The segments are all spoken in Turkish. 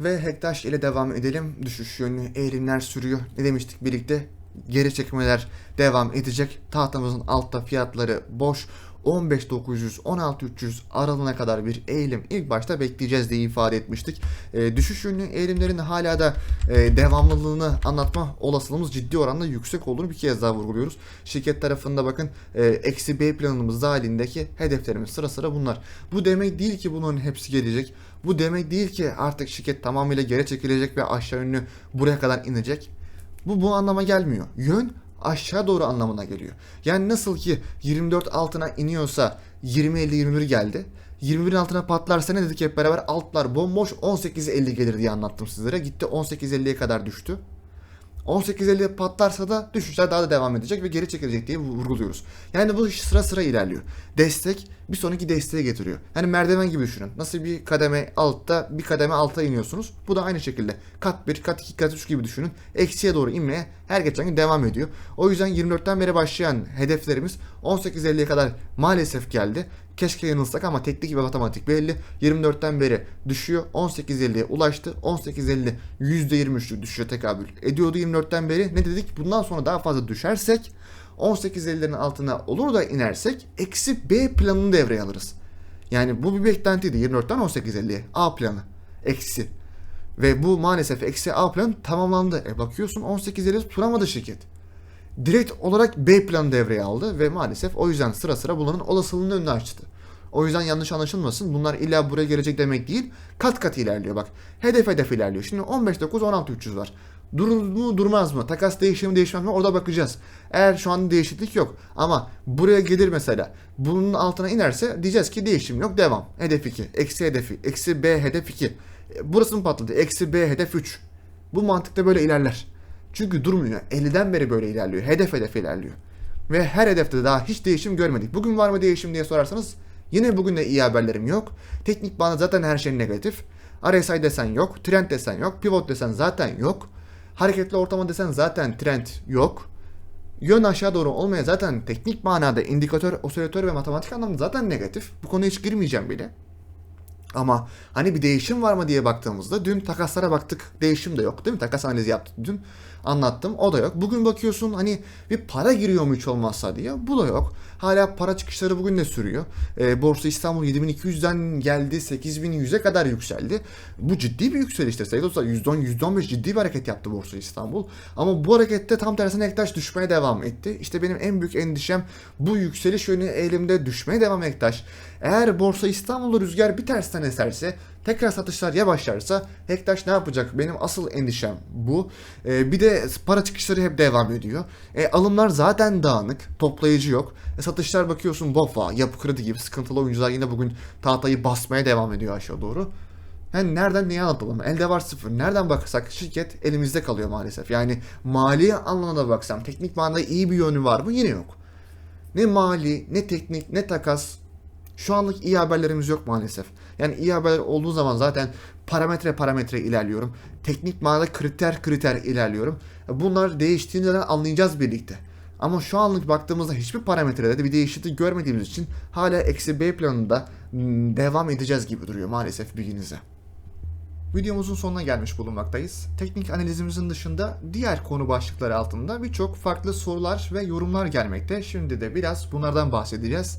Ve Hektaş ile devam edelim. Düşüş yönlü eğilimler sürüyor. Ne demiştik birlikte? Geri çekmeler devam edecek. Tahtamızın altta fiyatları boş. 15.900 16.300 aralığına kadar bir eğilim ilk başta bekleyeceğiz diye ifade etmiştik. E, düşüş yönlü eğilimlerin hala da e, devamlılığını anlatma olasılığımız ciddi oranda yüksek olduğunu bir kez daha vurguluyoruz. Şirket tarafında bakın e, eksi B planımız dahilindeki hedeflerimiz sıra sıra bunlar. Bu demek değil ki bunların hepsi gelecek. Bu demek değil ki artık şirket tamamıyla geri çekilecek ve aşağı yönlü buraya kadar inecek. Bu bu anlama gelmiyor. Yön aşağı doğru anlamına geliyor. Yani nasıl ki 24 altına iniyorsa 20-50-21 geldi. 21'in altına patlarsa ne dedik hep beraber altlar bomboş 18-50 gelir diye anlattım sizlere. Gitti 18-50'ye kadar düştü. 18.50 patlarsa da düşüşler daha da devam edecek ve geri çekilecek diye vurguluyoruz. Yani bu iş sıra sıra ilerliyor. Destek bir sonraki desteğe getiriyor. Yani merdiven gibi düşünün. Nasıl bir kademe altta bir kademe alta iniyorsunuz. Bu da aynı şekilde. Kat 1, kat 2, kat 3 gibi düşünün. Eksiye doğru inmeye her geçen gün devam ediyor. O yüzden 24'ten beri başlayan hedeflerimiz 18.50'ye kadar maalesef geldi. Keşke yanılsak ama teknik ve matematik belli. 24'ten beri düşüyor. 18.50'ye ulaştı. 18.50 %23'lük düşüşe tekabül ediyordu 24'ten beri. Ne dedik? Bundan sonra daha fazla düşersek 18.50'lerin altına olur da inersek eksi B planını devreye alırız. Yani bu bir beklentiydi 24'ten 18.50'ye. A planı. Eksi. Ve bu maalesef eksi A plan tamamlandı. E bakıyorsun 18.50'ye tutunamadı şirket direkt olarak B planı devreye aldı ve maalesef o yüzden sıra sıra bunların olasılığını önüne açtı. O yüzden yanlış anlaşılmasın. Bunlar illa buraya gelecek demek değil. Kat kat ilerliyor bak. Hedef hedef ilerliyor. Şimdi 15.9 16.300 var. Durur mu durmaz mı? Takas değişir mi değişmez mi? Orada bakacağız. Eğer şu an değişiklik yok ama buraya gelir mesela. Bunun altına inerse diyeceğiz ki değişim yok devam. Hedef 2. Eksi hedefi. Eksi B hedef 2. Burası mı patladı? Eksi B hedef 3. Bu mantıkta böyle ilerler. Çünkü durmuyor. 50'den beri böyle ilerliyor. Hedef hedef ilerliyor. Ve her hedefte daha hiç değişim görmedik. Bugün var mı değişim diye sorarsanız yine bugün de iyi haberlerim yok. Teknik bana zaten her şey negatif. RSI desen yok. Trend desen yok. Pivot desen zaten yok. Hareketli ortama desen zaten trend yok. Yön aşağı doğru olmaya zaten teknik manada indikatör, osilatör ve matematik anlamda zaten negatif. Bu konuya hiç girmeyeceğim bile. Ama hani bir değişim var mı diye baktığımızda dün takaslara baktık. Değişim de yok değil mi? Takas analizi yaptık dün. Anlattım. O da yok. Bugün bakıyorsun hani bir para giriyor mu hiç olmazsa diye. Bu da yok. Hala para çıkışları bugün de sürüyor. E, Borsa İstanbul 7200'den geldi 8100'e kadar yükseldi. Bu ciddi bir yükseliştir. Sayın dostlar %10 %15 ciddi bir hareket yaptı Borsa İstanbul. Ama bu harekette tam tersine Ektaş düşmeye devam etti. İşte benim en büyük endişem bu yükseliş yönü eğilimde düşmeye devam Ektaş. Eğer Borsa İstanbul'da rüzgar bir tersten eserse Tekrar satışlar yavaşlarsa Hektaş ne yapacak? Benim asıl endişem bu. Ee, bir de para çıkışları hep devam ediyor. E, alımlar zaten dağınık. Toplayıcı yok. E, satışlar bakıyorsun Bofa, Yapı Kredi gibi sıkıntılı oyuncular yine bugün tahtayı basmaya devam ediyor aşağı doğru. Yani nereden neye anlatalım? Elde var sıfır. Nereden baksak şirket elimizde kalıyor maalesef. Yani mali anlamına baksam teknik manada iyi bir yönü var mı? Yine yok. Ne mali, ne teknik, ne takas. Şu anlık iyi haberlerimiz yok maalesef. Yani iyi haberler olduğu zaman zaten parametre parametre ilerliyorum. Teknik manada kriter kriter ilerliyorum. Bunlar değiştiğinde de anlayacağız birlikte. Ama şu anlık baktığımızda hiçbir parametrede de bir değişiklik görmediğimiz için hala eksi B planında devam edeceğiz gibi duruyor maalesef bilginize. Videomuzun sonuna gelmiş bulunmaktayız. Teknik analizimizin dışında diğer konu başlıkları altında birçok farklı sorular ve yorumlar gelmekte. Şimdi de biraz bunlardan bahsedeceğiz.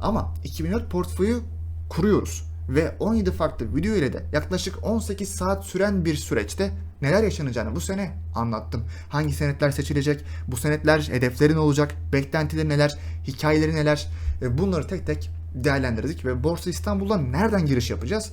Ama 2004 portföyü kuruyoruz. Ve 17 farklı video ile de yaklaşık 18 saat süren bir süreçte neler yaşanacağını bu sene anlattım. Hangi senetler seçilecek, bu senetler hedefleri ne olacak, beklentileri neler, hikayeleri neler? E, bunları tek tek değerlendirdik ve Borsa İstanbul'da nereden giriş yapacağız